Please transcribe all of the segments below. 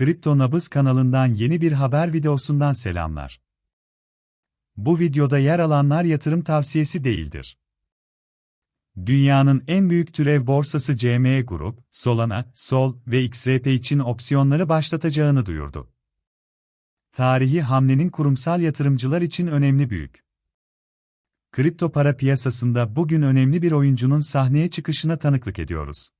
Kripto Nabız kanalından yeni bir haber videosundan selamlar. Bu videoda yer alanlar yatırım tavsiyesi değildir. Dünyanın en büyük türev borsası CME Group, Solana, Sol ve XRP için opsiyonları başlatacağını duyurdu. Tarihi hamlenin kurumsal yatırımcılar için önemli büyük. Kripto para piyasasında bugün önemli bir oyuncunun sahneye çıkışına tanıklık ediyoruz.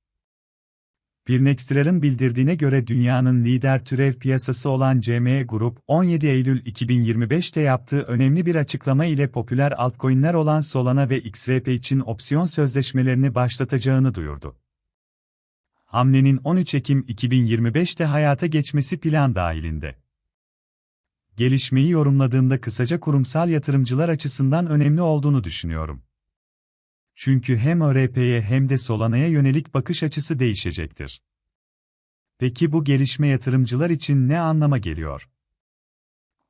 Birnextral'ın bildirdiğine göre dünyanın lider türev piyasası olan CME Group, 17 Eylül 2025'te yaptığı önemli bir açıklama ile popüler altcoin'ler olan Solana ve XRP için opsiyon sözleşmelerini başlatacağını duyurdu. Hamlenin 13 Ekim 2025'te hayata geçmesi plan dahilinde. Gelişmeyi yorumladığımda kısaca kurumsal yatırımcılar açısından önemli olduğunu düşünüyorum. Çünkü hem ÖRP'ye hem de Solana'ya yönelik bakış açısı değişecektir. Peki bu gelişme yatırımcılar için ne anlama geliyor?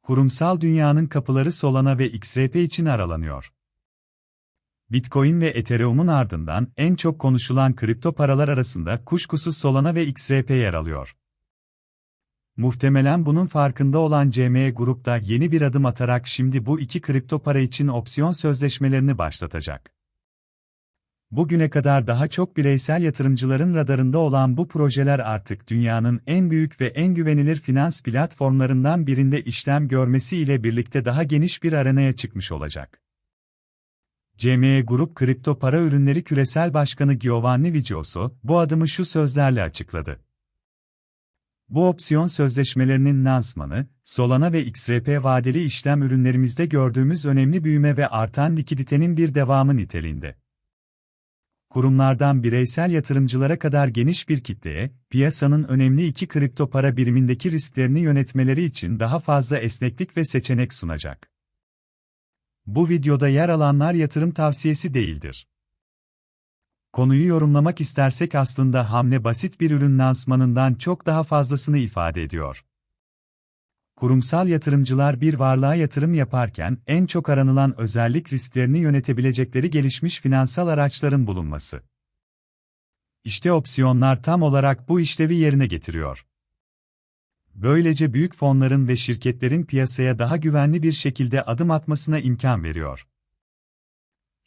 Kurumsal dünyanın kapıları Solana ve XRP için aralanıyor. Bitcoin ve Ethereum'un ardından en çok konuşulan kripto paralar arasında kuşkusuz Solana ve XRP yer alıyor. Muhtemelen bunun farkında olan CME Grup da yeni bir adım atarak şimdi bu iki kripto para için opsiyon sözleşmelerini başlatacak. Bugüne kadar daha çok bireysel yatırımcıların radarında olan bu projeler artık dünyanın en büyük ve en güvenilir finans platformlarından birinde işlem görmesi ile birlikte daha geniş bir arenaya çıkmış olacak. CME Grup Kripto Para Ürünleri Küresel Başkanı Giovanni Vigioso, bu adımı şu sözlerle açıkladı. Bu opsiyon sözleşmelerinin lansmanı, Solana ve XRP vadeli işlem ürünlerimizde gördüğümüz önemli büyüme ve artan likiditenin bir devamı niteliğinde kurumlardan bireysel yatırımcılara kadar geniş bir kitleye, piyasanın önemli iki kripto para birimindeki risklerini yönetmeleri için daha fazla esneklik ve seçenek sunacak. Bu videoda yer alanlar yatırım tavsiyesi değildir. Konuyu yorumlamak istersek aslında hamle basit bir ürün lansmanından çok daha fazlasını ifade ediyor. Kurumsal yatırımcılar bir varlığa yatırım yaparken en çok aranılan özellik risklerini yönetebilecekleri gelişmiş finansal araçların bulunması. İşte opsiyonlar tam olarak bu işlevi yerine getiriyor. Böylece büyük fonların ve şirketlerin piyasaya daha güvenli bir şekilde adım atmasına imkan veriyor.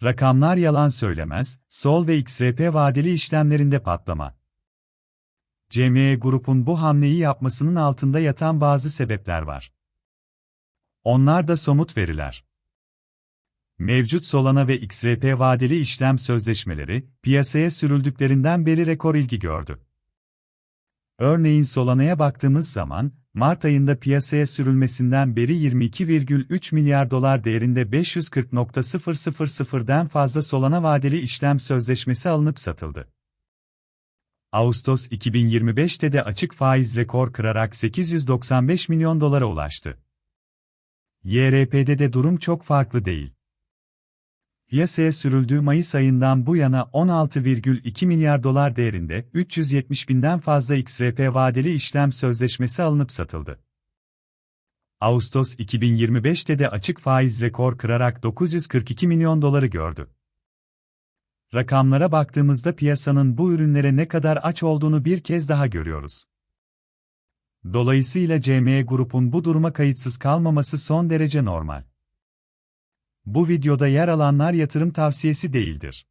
Rakamlar yalan söylemez, Sol ve XRP vadeli işlemlerinde patlama. CME Grup'un bu hamleyi yapmasının altında yatan bazı sebepler var. Onlar da somut veriler. Mevcut Solana ve XRP vadeli işlem sözleşmeleri, piyasaya sürüldüklerinden beri rekor ilgi gördü. Örneğin Solana'ya baktığımız zaman, Mart ayında piyasaya sürülmesinden beri 22,3 milyar dolar değerinde 540.000'den fazla Solana vadeli işlem sözleşmesi alınıp satıldı. Ağustos 2025'te de açık faiz rekor kırarak 895 milyon dolara ulaştı. YRP'de de durum çok farklı değil. Piyasaya sürüldüğü Mayıs ayından bu yana 16,2 milyar dolar değerinde 370 binden fazla XRP vadeli işlem sözleşmesi alınıp satıldı. Ağustos 2025'te de açık faiz rekor kırarak 942 milyon doları gördü. Rakamlara baktığımızda piyasanın bu ürünlere ne kadar aç olduğunu bir kez daha görüyoruz. Dolayısıyla CME grubun bu duruma kayıtsız kalmaması son derece normal. Bu videoda yer alanlar yatırım tavsiyesi değildir.